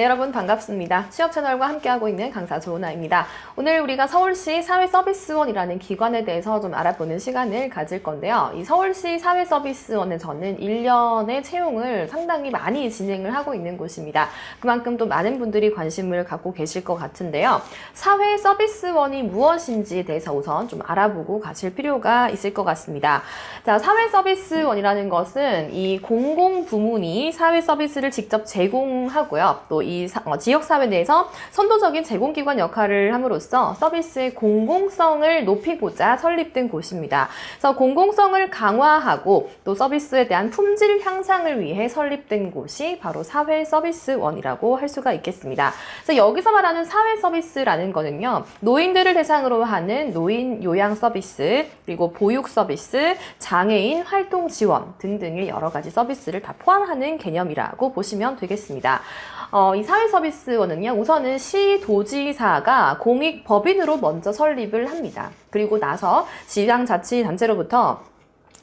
네, 여러분 반갑습니다. 취업 채널과 함께하고 있는 강사 조은아입니다. 오늘 우리가 서울시 사회서비스원이라는 기관에 대해서 좀 알아보는 시간을 가질 건데요. 이 서울시 사회서비스원에서는 1년의 채용을 상당히 많이 진행을 하고 있는 곳입니다. 그만큼 또 많은 분들이 관심을 갖고 계실 것 같은데요. 사회서비스원이 무엇인지에 대해서 우선 좀 알아보고 가실 필요가 있을 것 같습니다. 자, 사회서비스원이라는 것은 이 공공부문이 사회서비스를 직접 제공하고요. 또이 지역사회 내에서 선도적인 제공기관 역할을 함으로써 서비스의 공공성을 높이고자 설립된 곳입니다. 그래서 공공성을 강화하고 또 서비스에 대한 품질 향상을 위해 설립된 곳이 바로 사회서비스원이라고 할 수가 있겠습니다. 그래서 여기서 말하는 사회서비스라는 거는요, 노인들을 대상으로 하는 노인 요양 서비스, 그리고 보육 서비스, 장애인 활동 지원 등등의 여러 가지 서비스를 다 포함하는 개념이라고 보시면 되겠습니다. 어, 이 사회서비스원은요, 우선은 시 도지사가 공익 법인으로 먼저 설립을 합니다. 그리고 나서 지방자치단체로부터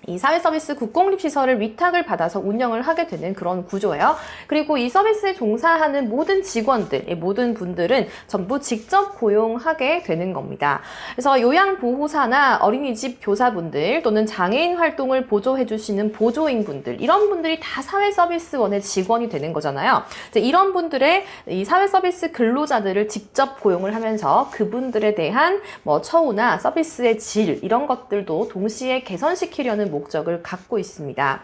이 사회서비스 국공립시설을 위탁을 받아서 운영을 하게 되는 그런 구조예요. 그리고 이 서비스에 종사하는 모든 직원들, 이 모든 분들은 전부 직접 고용하게 되는 겁니다. 그래서 요양보호사나 어린이집 교사분들 또는 장애인 활동을 보조해주시는 보조인분들, 이런 분들이 다 사회서비스원의 직원이 되는 거잖아요. 이런 분들의 이 사회서비스 근로자들을 직접 고용을 하면서 그분들에 대한 뭐 처우나 서비스의 질, 이런 것들도 동시에 개선시키려는 목적을 갖고 있습니다.